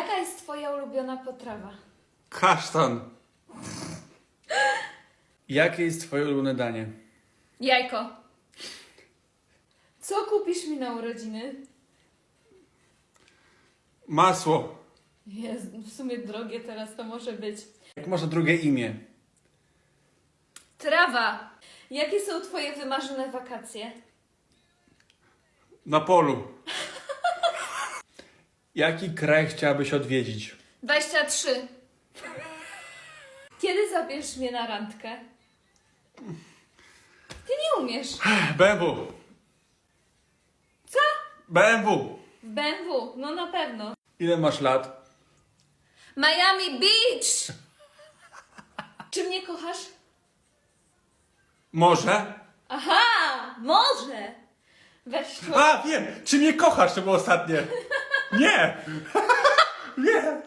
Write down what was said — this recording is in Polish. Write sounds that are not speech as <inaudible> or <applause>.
Jaka jest twoja ulubiona potrawa? Kasztan. Jakie jest twoje ulubione danie? Jajko. Co kupisz mi na urodziny? Masło. Jest, w sumie drogie teraz to może być. Jak można drugie imię? Trawa. Jakie są twoje wymarzone wakacje? Na polu. Jaki kraj chciałabyś odwiedzić? 23. Kiedy zabierzesz mnie na randkę? Ty nie umiesz. BMW. Co? BMW. W BMW, no na pewno. Ile masz lat? Miami Beach! Czy mnie kochasz? Może? Aha, może! Weź. A, wiem! Czy mnie kochasz? To było ostatnie. Nie! <laughs> Nie!